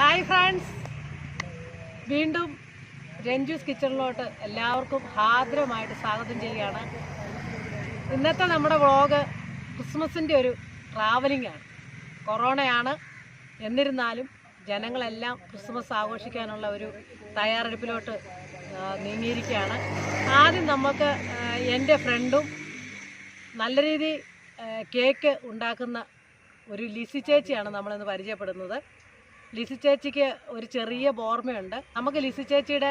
Hi friends. വീണ്ടും രഞ്ജൂസ് കിച്ചണിലോട്ട് എല്ലാവർക്കും ഹാർദ്രമായിട്ട് സ്വാഗതം ചെയ്യുകയാണ്. ഇന്നത്തെ നമ്മുടെ വ്ളോഗ് ക്രിസ്മസിന്റെ ഒരു ട്രാവലിംഗ് ആണ്. കൊറോണയാണ്. എന്നിരുന്നാലും ജനങ്ങളെല്ലാം ക്രിസ്മസ് ആഘോഷിക്കാനുള്ള ഒരു തയ്യാറെടുപ്പിലോട്ട് നീങ്ങിയിരിക്കുകയാണ്. ആദ്യം നമുക്ക് എന്റെ ഫ്രണ്ടും നല്ല രീതി കേക്ക് ഉണ്ടാക്കുന്ന ഒരു ലിസി ചേച്ചിയാണ് നമ്മളിന്ന് പരിചയപ്പെടുന്നത്. ലിസി ചേച്ചിക്ക് ഒരു ചെറിയ ഓർമ്മയുണ്ട് നമുക്ക് ലിസി ചേച്ചിയുടെ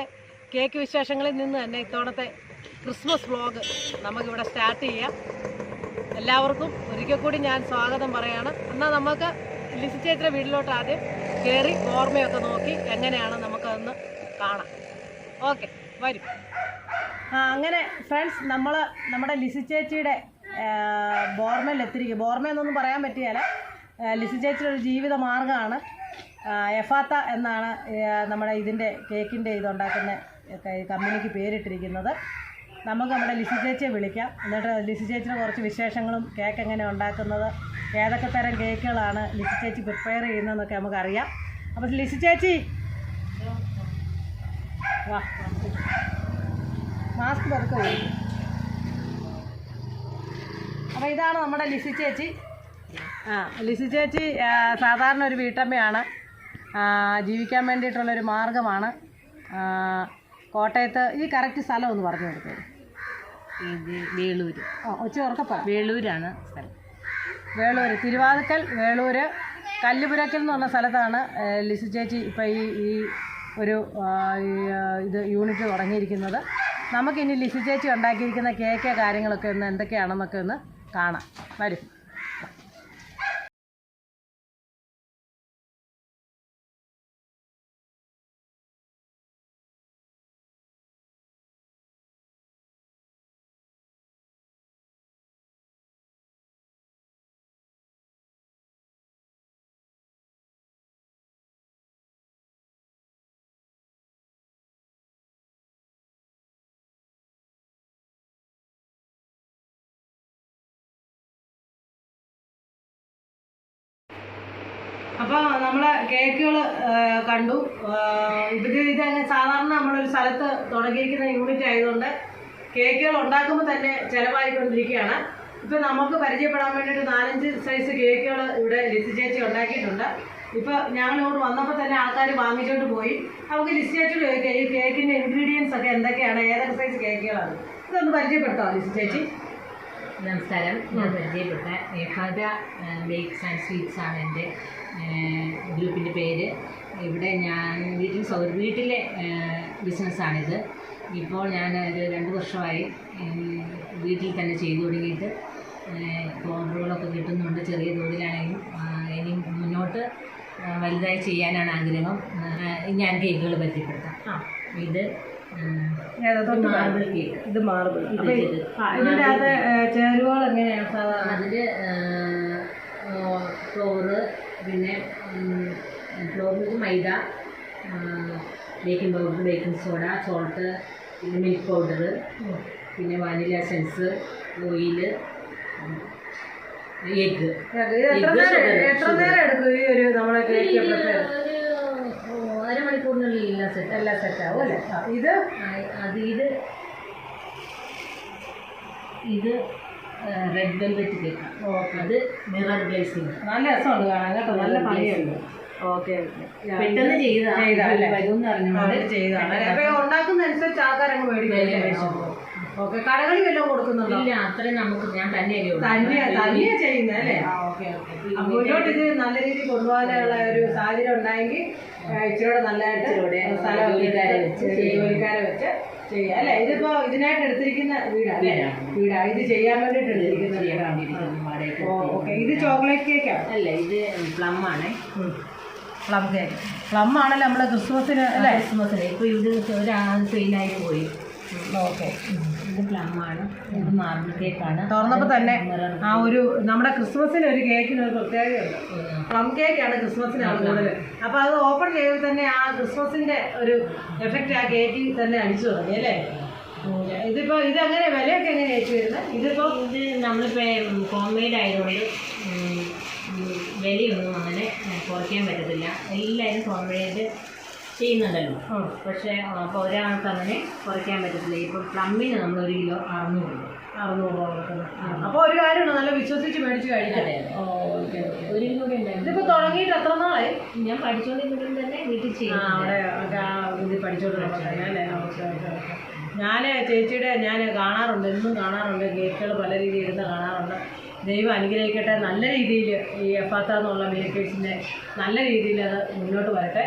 കേക്ക് വിശേഷങ്ങളിൽ നിന്ന് തന്നെ ഇത്തവണത്തെ ക്രിസ്മസ് വ്ലോഗ് നമുക്കിവിടെ സ്റ്റാർട്ട് ചെയ്യാം. എല്ലാവർക്കും ഒരിക്കൽ കൂടി ഞാൻ സ്വാഗതം പറയാണ്. എന്നാൽ നമുക്ക് ലിസി ചേച്ചിയുടെ വീട്ടിലോട്ട് ആദ്യം കയറി ഓർമ്മയൊക്കെ നോക്കി എങ്ങനെയാണ് നമുക്കതൊന്ന് കാണാം. ഓക്കെ വരും. അങ്ങനെ ഫ്രണ്ട്സ് നമ്മൾ നമ്മുടെ ലിസി ചേച്ചിയുടെ ബോർമയിലെത്തിരിക്കും ബോർമയെന്നൊന്നും പറയാൻ പറ്റിയാൽ ലിസി ചേച്ചിയുടെ ഒരു ജീവിത മാർഗമാണ് എഫാത്ത എന്നാണ് നമ്മുടെ ഇതിന്റെ കേക്കിന്റെ ഇതുണ്ടാക്കുന്ന കമ്പനിക്ക് പേരിട്ടിരിക്കുന്നത്. നമുക്ക് നമ്മുടെ ലിസി ചേച്ചിയെ വിളിക്കാം. എന്നിട്ട് ലിസി ചേച്ചിയുടെ കുറച്ച് വിശേഷങ്ങളും കേക്ക് എങ്ങനെ ഉണ്ടാക്കുന്നത് ഏതൊക്കെ തരം കേക്കുകളാണ് ലിസി ചേച്ചി പ്രിപ്പയർ ചെയ്യുന്നതെന്നൊക്കെ നമുക്കറിയാം. അപ്പോൾ ലിസി ചേച്ചി വാ മാസ്ക് പതുക്കെ. അപ്പോൾ ഇതാണ് നമ്മുടെ ലിസി ചേച്ചി. ആ ലിസി ചേച്ചി സാധാരണ ഒരു വീട്ടമ്മയാണ്. ജീവിക്കാൻ വേണ്ടിയിട്ടുള്ളൊരു മാർഗമാണ്. ആ, കോട്ടയത്ത് ഈ കറക്റ്റ് സ്ഥലം ഒന്ന് പറഞ്ഞു കൊടുത്തത് ഇത് വേളൂര്. ആ ഒച്ച ഉറക്കപ്പ വേളൂരാണ് സ്ഥലം. വേളൂർ തിരുവാതുക്കൽ വേളൂർ കല്ലുപുരക്കൽ എന്ന് പറഞ്ഞ സ്ഥലത്താണ് ലിസു ചേച്ചി ഇപ്പോൾ ഈ ഈ ഒരു ഇത് യൂണിറ്റ് തുടങ്ങിയിരിക്കുന്നത്. നമുക്കിനി ലിസു ചേച്ചി ഉണ്ടാക്കിയിരിക്കുന്ന കേക്ക് കാര്യങ്ങളൊക്കെ ഒന്ന് എന്തൊക്കെയാണെന്നൊക്കെ ഒന്ന് കാണാം. വരും. അപ്പോൾ നമ്മളെ കേക്കുകൾ കണ്ടു. ഇത് ഇത് സാധാരണ നമ്മളൊരു സ്ഥലത്ത് തുടങ്ങിയിരിക്കുന്ന യൂണിറ്റ് ആയതുകൊണ്ട് കേക്കുകൾ ഉണ്ടാക്കുമ്പോൾ തന്നെ ചിലവായിക്കൊണ്ടിരിക്കുകയാണ്. ഇപ്പം നമുക്ക് പരിചയപ്പെടാൻ വേണ്ടിയിട്ട് നാലഞ്ച് സൈസ് കേക്കുകൾ ഇവിടെ ലിസി ചേച്ചി ഉണ്ടാക്കിയിട്ടുണ്ട്. ഇപ്പോൾ ഞങ്ങൾ ഇങ്ങോട്ട് വന്നപ്പോൾ തന്നെ ആൾക്കാർ വാങ്ങിച്ചോണ്ട് പോയി. നമുക്ക് ലിസി ചേച്ചിയോട് ചോദിക്കാം ഈ കേക്കിന്റെ ഇൻഗ്രീഡിയൻസ് ഒക്കെ എന്തൊക്കെയാണ്? ഏതൊക്കെ സൈസ് കേക്കുകളാണ്? ഇതൊന്ന് പരിചയപ്പെടുത്താം ലിസി ചേച്ചി. നമസ്കാരം. ഞാൻ പരിചയപ്പെട്ട ഏഹാദ ബേക്സ് ആൻഡ് സ്വീറ്റ്സ് ആണ് എന്റെ. ഗ്രൂപ്പിന്റെ പേര്. ഇവിടെ ഞാൻ വീട്ടിൽ സൗ വീട്ടിലെ ബിസിനസ്സാണിത്. ഇപ്പോൾ ഞാൻ ഒരു രണ്ട് വർഷമായി വീട്ടിൽ തന്നെ ചെയ്തു തുടങ്ങിയിട്ട് ഓർഡറുകളൊക്കെ കിട്ടുന്നുണ്ട് ചെറിയ തോതിലാണെങ്കിലും ഇനി മുന്നോട്ട് വലുതായി ചെയ്യാനാണ് ആഗ്രഹം. ഞാൻ കേക്കുകൾ പരിചയപ്പെടുത്താം. ആ. ഇത് മാർബിൾ കേക്ക് ഇത് മാർബിൾ ചേരുവകൾ എങ്ങനെയാണ് സാധാരണ അതിൽ ഫ്ലോറ് പിന്നെ ഫ്ലോറിൽ മൈദ baking powder baking soda salt പിന്നെ മിൽക്ക് പൗഡർ പിന്നെ വാനില എസൻസ് ഓയിൽ എഗ്ഗ് എത്ര നേരം എടുക്കും ഈ ഒരു നമ്മുടെ കേക്ക് അരമണിക്കൂറിനുള്ളിൽ എല്ലാം സെറ്റ് എല്ലാം സെറ്റ് ആവും അല്ലേ? ഇത്? അത് ഇത് ഇത് റെഡ് വെൽവെറ്റ് കേക്ക്. ഓക്കെ അത് മിറർ ഗ്ലേസിങ് നല്ല രസമുണ്ട് കാണാൻ കേട്ടോ നല്ല പണിയുണ്ട് ഓക്കെ പെട്ടെന്ന് ചെയ്താണ് അപ്പൊ ഉണ്ടാക്കുന്ന അനുസരിച്ച് ആൾക്കാരങ്ങ് മേടിക്കും. ഓക്കെ. കടകളിൽ വല്ലതും കൊടുക്കുന്നുണ്ടോ? ഇല്ല അത്രയും നമുക്ക് ഞാൻ തന്നെയല്ലേ ഉള്ളൂ. തന്നെ തന്നെയാ ചെയ്യുന്നത് അല്ലേ? Okay okay. മുന്നോട്ട് ഇത് നല്ല രീതിയിൽ കൊണ്ടുപോകാനുള്ള ഒരു സാഹചര്യം ഉണ്ടായെങ്കിൽ ആ, ഇച്ചിരൂടെ നല്ലതായിട്ട് സ്ഥലം ജോലിക്കാരെ വെച്ച് ചെയ്യാം. അല്ലേ ഇതിപ്പോ ഇതിനായിട്ട് എടുത്തിരിക്കുന്ന വീടാണ് വീടാണ്. വീടാ. ഇത് ചെയ്യാൻ വേണ്ടിട്ട് എടുത്തിരിക്കുന്ന വീടാണ് ഓക്കെ. ഇത് ചോക്ലേറ്റ് കേക്കാണ് അല്ല ഇത് പ്ലം ആണ്. Plum cake. പ്ലം ആണല്ലോ നമ്മൾ ക്രിസ്മസിന് അല്ലേ? ക്രിസ്മസിന്. ഇപ്പൊ ഇത് ഒരാൾ സെയിലായി പോയി. ഓക്കെ. ഇത് പ്ലം ആണ്. ഇത് മാർബിൾ കേക്കാണ് തുറന്നപ്പോൾ തന്നെ ആ ഒരു നമ്മുടെ ക്രിസ്മസിന് ഒരു കേക്കിന് ഒരു പ്രത്യേകതയുണ്ട് പ്ലം കേക്കാണ് ക്രിസ്മസിനാണ് കൂടുതൽ അപ്പോൾ അത് ഓപ്പൺ ചെയ്ത് തന്നെ ആ ക്രിസ്മസിന്റെ ഒരു എഫക്റ്റ് ആ കേക്കിൽ തന്നെ അടിച്ചു തുടങ്ങി അല്ലേ? ഇതിപ്പോൾ ഇതങ്ങനെ ഇതെങ്ങനെ വിലയൊക്കെ എങ്ങനെ ചേച്ചി വരുന്നത്? ഇതിപ്പോ ഇത് നമ്മളിപ്പോൾ ഹോം മെയ്ഡ് ആയതുകൊണ്ട് വിലയൊന്നും അങ്ങനെ കുറയ്ക്കാൻ പറ്റത്തില്ല. എല്ലാവരും ഹോം വഴിയായിട്ട് ചെയ്യുന്നുണ്ടല്ലോ. പക്ഷേ അപ്പോൾ ഒരാൾക്ക് അങ്ങനെ കുറയ്ക്കാൻ പറ്റത്തില്ല. ഇപ്പോൾ പ്ലമ്മിന് നമ്മൾ ഒരു കിലോ അറുന്നൂറ് അറുന്നൂറ് അപ്പോൾ ഒരു കാര്യമാണ് നല്ല വിശ്വസിച്ച് മേടിച്ച് കഴിക്കട്ടെ. ഓക്കെ ഒരു കിലോ ഇതിപ്പോൾ തുടങ്ങിയിട്ട് എത്ര നാളായി? ഞാൻ പഠിച്ചുകൊണ്ടിരിക്കുമ്പോൾ തന്നെ വീട്ടിൽ ചെയ്യും അവിടെ ഇത് ഓക്കെ ഞാൻ ചേച്ചിയുടെ ഞാൻ കാണാറുണ്ട്. എന്നും കാണാറുണ്ട്. കേക്കുകൾ പല രീതിയിൽ ഇരുന്ന് കാണാറുണ്ട്. ദൈവം അനുഗ്രഹിക്കട്ടെ. നല്ല രീതിയിൽ ഈ എഫാത്ത എന്നുള്ള മേക്കേഴ്സിന്റെ നല്ല രീതിയിൽ അത് മുന്നോട്ട് വരട്ടെ.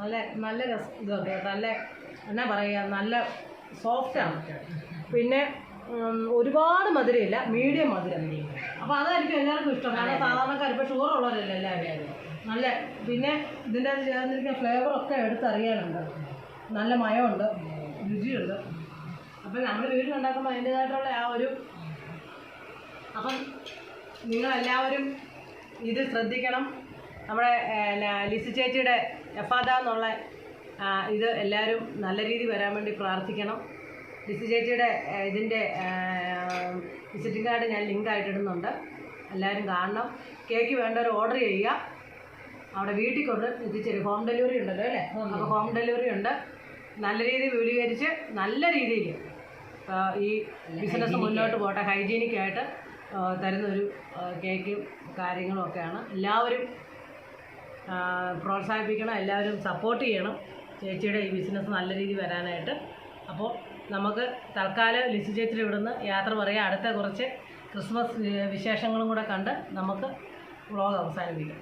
നല്ല നല്ല രസം ഇതൊക്കെ നല്ല എന്നാ പറയുക നല്ല സോഫ്റ്റാണ് പിന്നെ ഒരുപാട് മധുരമില്ല മീഡിയം മധുരം. അപ്പോൾ അതായിരിക്കും എല്ലാവർക്കും ഇഷ്ടം. കാരണം സാധാരണക്കാർ ഇപ്പോൾ ഷുഗർ ഉള്ളവരല്ല എല്ലാവരും നല്ല പിന്നെ ഇതിന്റെ അത് ചേർന്നിരിക്കുന്ന ഫ്ലേവറൊക്കെ എടുത്തറിയാനുണ്ട്. നല്ല മയമുണ്ട് രുചിയുണ്ട്. അപ്പം നമ്മൾ വീട്ടിലുണ്ടാക്കുമ്പോൾ അതിന്റേതായിട്ടുള്ള ആ ഒരു അപ്പം നിങ്ങളെല്ലാവരും ഇത് ശ്രദ്ധിക്കണം. നമ്മുടെ ലിസി ചേച്ചിയുടെ എഫാദ എന്നുള്ള ഇത് എല്ലാവരും നല്ല രീതിയിൽ വരാൻ വേണ്ടി പ്രാർത്ഥിക്കണം. ലിസി ചേച്ചിയുടെ ഇതിന്റെ വിസിറ്റിംഗ് കാർഡ് ഞാൻ ലിങ്ക് ആയിട്ടിടുന്നുണ്ട് എല്ലാവരും കാണണം. കേക്ക് വേണ്ടവർ ഓർഡർ ചെയ്യുക. അവിടെ വീട്ടിൽ കൊണ്ട് എത്തിച്ചേരും ഹോം ഡെലിവറി ഉണ്ടല്ലോ അല്ലേ? അപ്പോൾ ഹോം ഡെലിവറി ഉണ്ട്. നല്ല രീതിയിൽ വിപുലീകരിച്ച് നല്ല രീതിയിൽ ഈ ബിസിനസ് മുന്നോട്ട് പോട്ടെ ഹൈജീനിക്കായിട്ട് തരുന്നൊരു കേക്കും കാര്യങ്ങളും ഒക്കെയാണ്. എല്ലാവരും പ്രോത്സാഹിപ്പിക്കണം എല്ലാവരും സപ്പോർട്ട് ചെയ്യണം. ചേച്ചിയുടെ ഈ ബിസിനസ് നല്ല രീതിയിൽ വരാനായിട്ട്. അപ്പോൾ നമുക്ക് തൽക്കാലം ലിസി ചേച്ചിയുടെ ഇവിടുന്ന് യാത്ര പറയാം. അടുത്ത കുറച്ച് ക്രിസ്മസ് വിശേഷങ്ങളും കൂടെ കണ്ട് നമുക്ക് വ്ളോഗ് അവസാനിപ്പിക്കാം.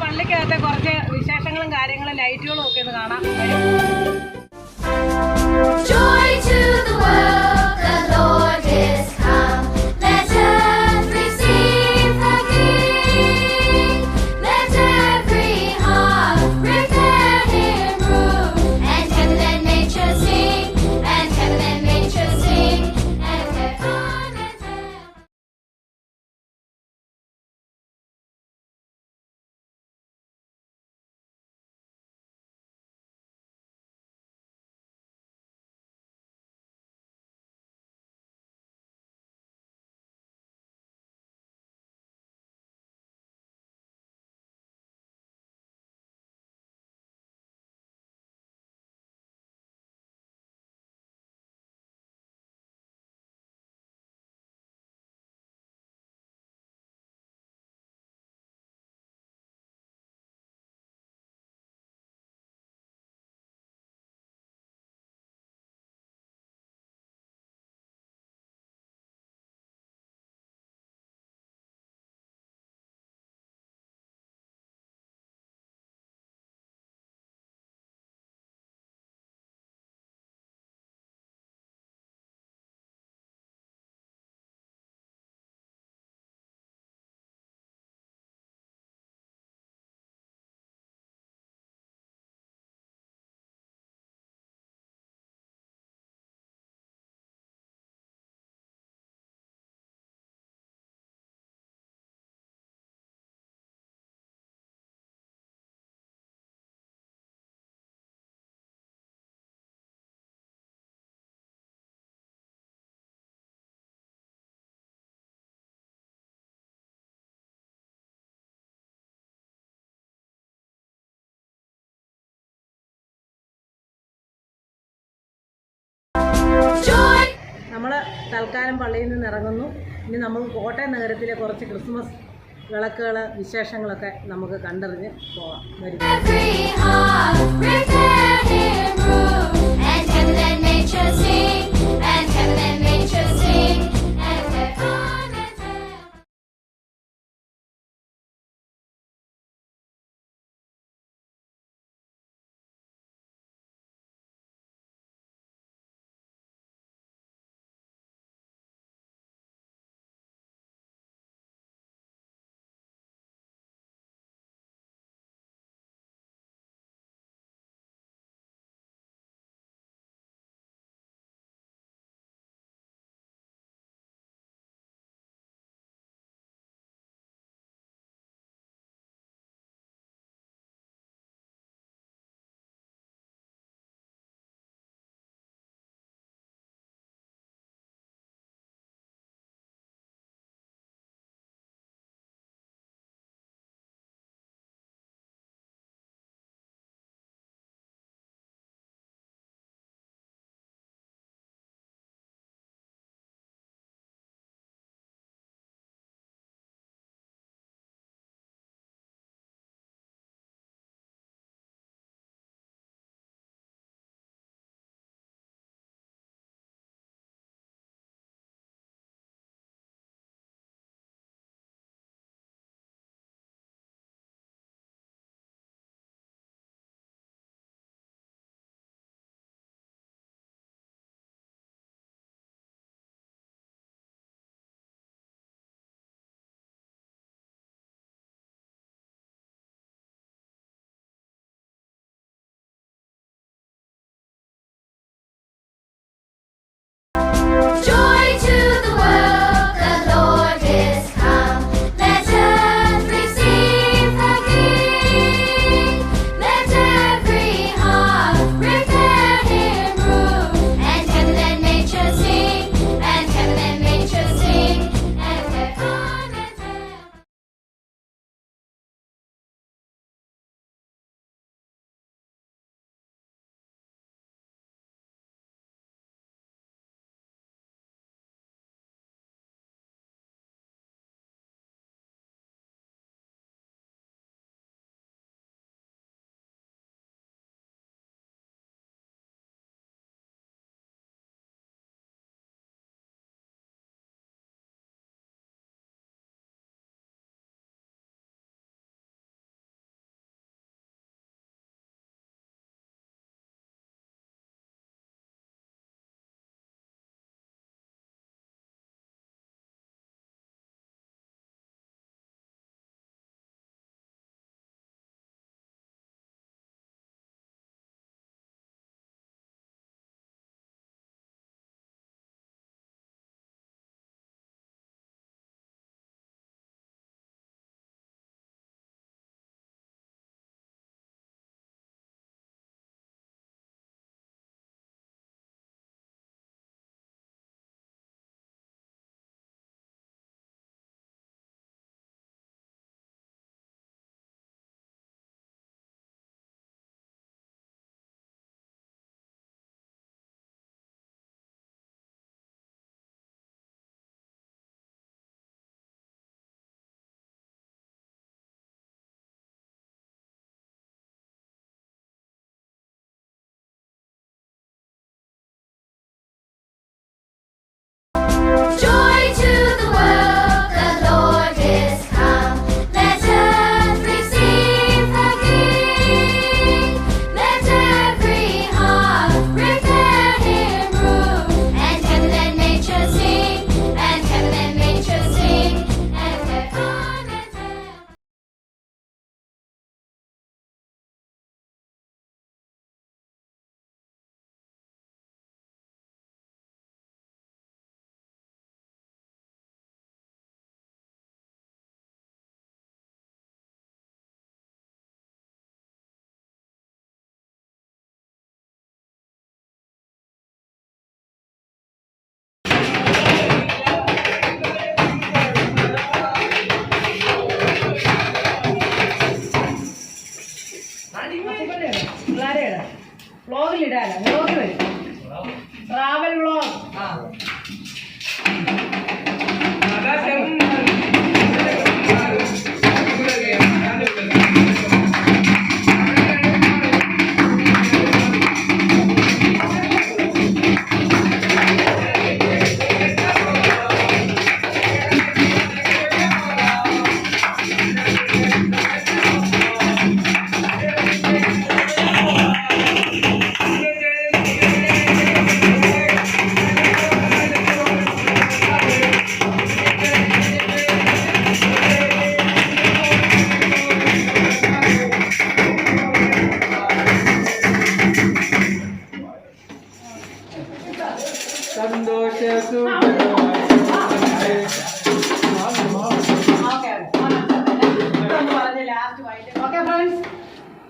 പള്ളിക്കകത്തെ കുറച്ച് വിശേഷങ്ങളും കാര്യങ്ങളും ലൈറ്റുകളും ഒക്കെ ഒന്ന് കാണാം നമ്മൾ തൽക്കാലം പള്ളിയിൽ നിന്ന് ഇറങ്ങുന്നു. ഇനി നമ്മൾ കോട്ടയം നഗരത്തിലെ കുറച്ച് ക്രിസ്മസ് വിളക്കുകൾ വിശേഷങ്ങളൊക്കെ നമുക്ക് കണ്ടറിഞ്ഞ് പോവാം. വരും.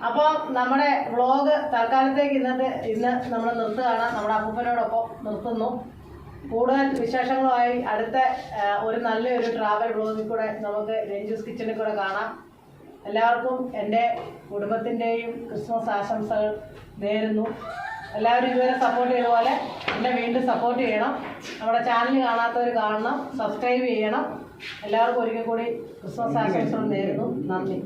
അപ്പോൾ നമ്മുടെ വ്ളോഗ് തൽക്കാലത്തേക്ക് ഇന്നത്തെ ഇന്ന് നമ്മൾ നിർത്തുകയാണ്. നമ്മുടെ അപ്പൂപ്പനോടൊപ്പം നിർത്തുന്നു. കൂടുതൽ വിശേഷങ്ങളുമായി അടുത്ത ഒരു നല്ലൊരു ട്രാവൽ വ്ളോഗിൽ കൂടെ നമുക്ക് രഞ്ജൂസ് കിച്ചണിൽ കൂടെ കാണാം. എല്ലാവർക്കും എന്റെ കുടുംബത്തിന്റെയും ക്രിസ്മസ് ആശംസകൾ നേരുന്നു. എല്ലാവരും ഇതുവരെ സപ്പോർട്ട് ചെയ്ത പോലെ എന്നെ വീണ്ടും സപ്പോർട്ട് ചെയ്യണം. നമ്മുടെ ചാനൽ കാണാത്തവർ കാണണം സബ്സ്ക്രൈബ് ചെയ്യണം. എല്ലാവർക്കും ഒരിക്കൽ കൂടി ക്രിസ്മസ് ആശംസകൾ നേരുന്നു. നന്ദി.